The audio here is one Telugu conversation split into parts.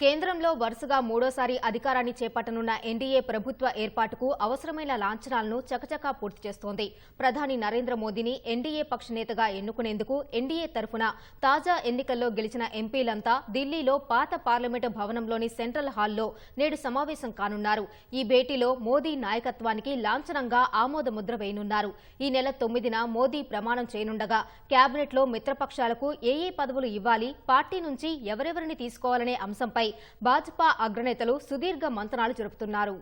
కేంద్రంలో వరుసగా మూడోసారి అధికారాన్ని చేపట్టనున్న ఎన్డీఏ ప్రభుత్వ ఏర్పాటుకు అవసరమైన లాంఛనాలను చకచకా పూర్తి చేస్తోంది. ప్రధాని నరేంద్ర మోదీని ఎన్డీఏ పక్ష నేతగా ఎన్నుకునేందుకు ఎన్డీఏ తరఫున తాజా ఎన్నికల్లో గెలిచిన ఎంపీలంతా ఢిల్లీలో పాత పార్లమెంటు భవనంలోని సెంట్రల్ హాల్లో నేడు సమావేశం కానున్నారు. ఈ భేటీలో మోదీ నాయకత్వానికి లాంఛనంగా ఆమోదముద్ర వేయనున్నారు. ఈ నెల తొమ్మిదిన మోదీ ప్రమాణం చేయనుండగా కేబినెట్లో మిత్రపక్షాలకు ఏ ఏ పదవులు ఇవ్వాలి పార్టీ నుంచి ఎవరెవరిని తీసుకోవాలనే అంశంపై భాజపా అగ్రనేతలు సుదీర్ఘ మంతనాలు జరుపుతున్నారు.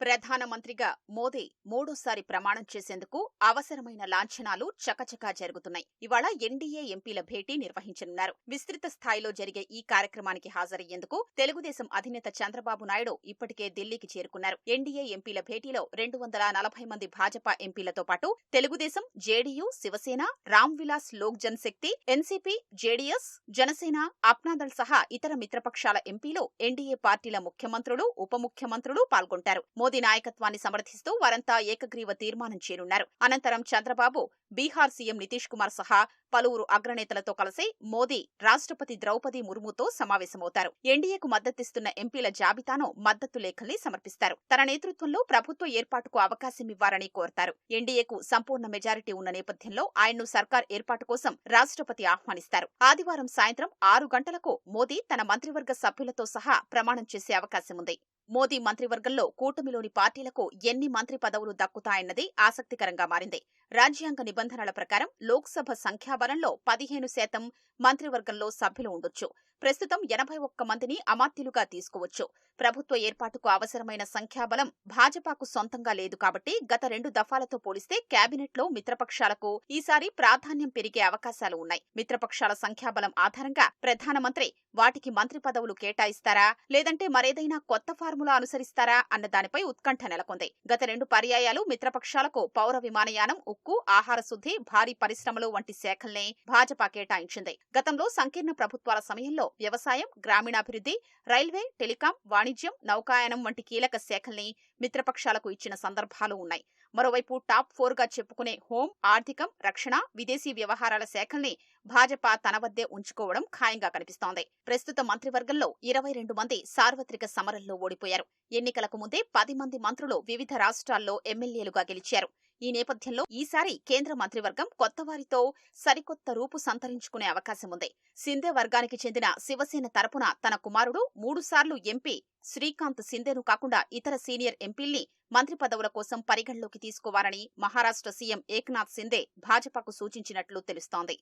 ప్రధానమంత్రిగా మోదీ మూడోసారి ప్రమాణం చేసేందుకు అవసరమైన లాంఛనాలు చకచకా జరుగుతున్నాయి. ఇవాళ ఎన్డీఏ ఎంపీల భేటీ నిర్వహించనున్నారు. విస్తృత స్థాయిలో జరిగే ఈ కార్యక్రమానికి హాజరయ్యేందుకు తెలుగుదేశం అధినేత చంద్రబాబు నాయుడు ఇప్పటికే ఢిల్లీకి చేరుకున్నారు. ఎన్డీఏ ఎంపీల భేటీలో రెండు వందల నలభై మంది భాజపా ఎంపీలతో పాటు Telugu Desam JDU Shiv Sena Ram Vilas Lok Jan Shakti NCP JDS Jana Sena Apna Dal సహా ఇతర మిత్రపక్షాల ఎంపీలు ఎన్డీఏ పార్టీల ముఖ్యమంత్రులు ఉప ముఖ్యమంత్రులు పాల్గొంటారు. మోదీ నాయకత్వాన్ని సమర్థిస్తూ వారంతా ఏకగ్రీవ తీర్మానం చేరున్నారు అనంతరం చంద్రబాబు బీహార్ సీఎం నితీష్ కుమార్ సహా పలువురు అగ్రనేతలతో కలిసి మోదీ రాష్ట్రపతి ద్రౌపది ముర్ముతో సమావేశమవుతారు. ఎన్డీఏకు మద్దతిస్తున్న ఎంపీల జాబితాను మద్దతు లేఖల్ని సమర్పిస్తారు. తన నేతృత్వంలో ప్రభుత్వ ఏర్పాటుకు అవకాశమివ్వాలని కోరతారు. ఎన్డీఏకు సంపూర్ణ మెజారిటీ ఉన్న నేపథ్యంలో ఆయన్ను సర్కార్ ఏర్పాటు కోసం రాష్ట్రపతి ఆహ్వానిస్తారు. ఆదివారం సాయంత్రం ఆరు గంటలకు మోదీ తన మంత్రివర్గ సభ్యులతో సహా ప్రమాణం చేసే అవకాశం ఉంది మోదీ మంత్రివర్గంలో కూటమిలోని పార్టీలకు ఎన్ని మంత్రి పదవులు దక్కుతాయన్నది ఆసక్తికరంగా మారింది. రాజ్యాంగ నిబంధనల ప్రకారం లోక్సభ సంఖ్యాబలంలో పదిహేను శాతం మంత్రివర్గంలో సభ్యులు ఉండొచ్చు. ప్రస్తుతం ఎనభై ఒక్క మందిని అమాత్యులుగా తీసుకోవచ్చు. ప్రభుత్వ ఏర్పాటుకు అవసరమైన సంఖ్యాబలం భాజపాకు సొంతంగా లేదు కాబట్టి గత రెండు దఫాలతో పోలిస్తే కేబినెట్లో మిత్రపక్షాలకు ఈసారి ప్రాధాన్యం పెరిగే అవకాశాలు ఉన్నాయి. మిత్రపక్షాల సంఖ్యాబలం ఆధారంగా ప్రధానమంత్రి వాటికి మంత్రి పదవులు కేటాయిస్తారా? లేదంటే మరేదైనా కొత్త ఫార్ములా అనుసరిస్తారా? అన్న దానిపై ఉత్కంఠ నెలకొంది. గత రెండు పర్యాయాలు మిత్రపక్షాలకు పౌర విమానయానం ఉక్కు ఆహార శుద్ధి భారీ పరిశ్రమలు వంటి శాఖల్నే భాజపా కేటాయించింది. గతంలో సంకీర్ణ ప్రభుత్వాల సమయంలో వ్యవసాయం గ్రామీణాభివృద్ధి రైల్వే టెలికాం వాణిజ్యం నౌకాయానం వంటి కీలక శాఖల్ని మిత్రపక్షాలకు ఇచ్చిన సందర్భాలు ఉన్నాయి. మరోవైపు టాప్ ఫోర్గా చెప్పుకునే హోం ఆర్థికం రక్షణ విదేశీ వ్యవహారాల శాఖల్ని భాజపా తన వద్దే ఉంచుకోవడం ఖాయంగా కనిపిస్తోంది. ప్రస్తుత మంత్రివర్గంలో ఇరవై రెండు మంది సార్వత్రిక సమరంలో ఓడిపోయారు. ఎన్నికలకు ముందే పది మంది మంత్రులు వివిధ రాష్ట్రాల్లో ఎమ్మెల్యేలుగా గెలిచారు. ఈ నేపథ్యంలో ఈసారి కేంద్ర మంత్రివర్గం కొత్త వారితో సరికొత్త రూపు సంతరించుకునే అవకాశం ఉంది. సింధే వర్గానికి చెందిన శివసేన తరపున తన కుమారుడు మూడుసార్లు ఎంపీ శ్రీకాంత్ సిందేను కాకుండా ఇతర సీనియర్ ఎంపీల్ని మంత్రి పదవుల కోసం పరిగణలోకి తీసుకోవాలని మహారాష్ట్ర సీఎం ఏక్నాథ్ సింధే భాజపాకు సూచించినట్లు తెలుస్తోంది.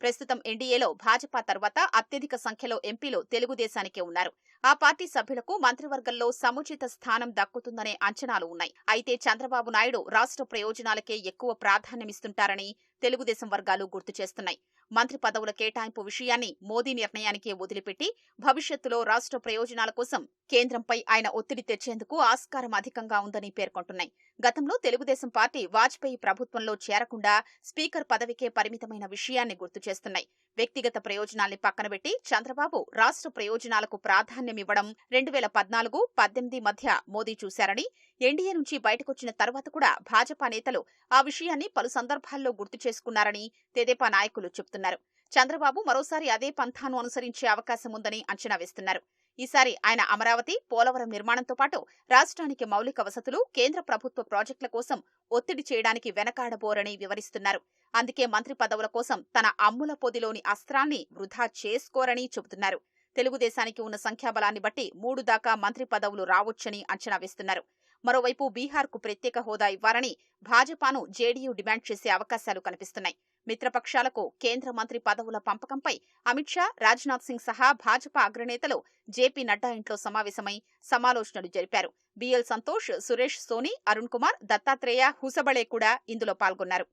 ప్రస్తుతం ఎన్డీఏలో భాజపా తర్వాత అత్యధిక సంఖ్యలో ఎంపీలు తెలుగుదేశానికే ఉన్నారు. ఆ పార్టీ సభ్యులకు మంత్రివర్గంలో సముచిత స్థానం దక్కుతుందనే అంచనాలు ఉన్నాయి. అయితే చంద్రబాబు నాయుడు రాష్ట్ర ప్రయోజనాలకే ఎక్కువ ప్రాధాన్యమిస్తుంటారని తెలుగుదేశం వర్గాలు గుర్తు చేస్తున్నాయి. మంత్రి పదవుల కేటాయింపు విషయాన్ని మోదీ నిర్ణయానికే వదిలిపెట్టి భవిష్యత్తులో రాష్ట్ర ప్రయోజనాల కోసం కేంద్రంపై ఆయన ఒత్తిడి తెచ్చేందుకు ఆస్కారం అధికంగా ఉందని పేర్కొంటున్నాయి. గతంలో తెలుగుదేశం పార్టీ వాజ్పేయి ప్రభుత్వంలో చేరకుండా స్పీకర్ పదవికే పరిమితమైన విషయాన్ని గుర్తు చేస్తున్నాయి. వ్యక్తిగత ప్రయోజనాల్ని పక్కనబెట్టి చంద్రబాబు రాష్ట్ర ప్రయోజనాలకు ప్రాధాన్యమివ్వడం రెండు వేల పద్నాలుగు పద్దెనిమిది మధ్య మోదీ చూశారని ఎన్డీఏ నుంచి బయటకొచ్చిన తర్వాత కూడా భాజపా నేతలు ఆ విషయాన్ని పలు సందర్భాల్లో గుర్తు చేసుకున్నారని తెదేపా నాయకులు చెబుతున్నారు చంద్రబాబు మరోసారి అదే పంథాను అనుసరించే అవకాశం ఉందని అంచనా వేస్తున్నారు. ఈసారి ఆయన అమరావతి పోలవరం నిర్మాణంతో పాటు రాష్ట్రానికి మౌలిక వసతులు కేంద్ర ప్రభుత్వ ప్రాజెక్టుల కోసం ఒత్తిడి చేయడానికి వెనకాడబోరని వివరిస్తున్నారు. అందుకే మంత్రి పదవుల కోసం తన అమ్ముల పొదిలోని అస్త్రాన్ని వృధా చేసుకోరని చెబుతున్నారు. తెలుగుదేశానికి ఉన్న సంఖ్యాబలాన్ని బట్టి మూడు దాకా మంత్రి పదవులు రావొచ్చని అంచనా వేస్తున్నారు. మరోవైపు బీహార్కు ప్రత్యేక హోదా ఇవ్వాలని భాజపాను జేడీయూ డిమాండ్ చేసే అవకాశాలు కనిపిస్తున్నాయి. మిత్రపక్షాలకు కేంద్ర మంత్రి పదవుల పంపకంపై అమిత్ షా రాజ్నాథ్ సింగ్ సహా భాజపా అగ్రనేతలు జేపీ నడ్డా ఇంట్లో సమావేశమై సమాలోచనలు జరిపారు. బిఎల్ సంతోష్ సురేష్ సోని అరుణ్ కుమార్ దత్తాత్రేయ హుసబళే కూడా ఇందులో పాల్గొన్నారు.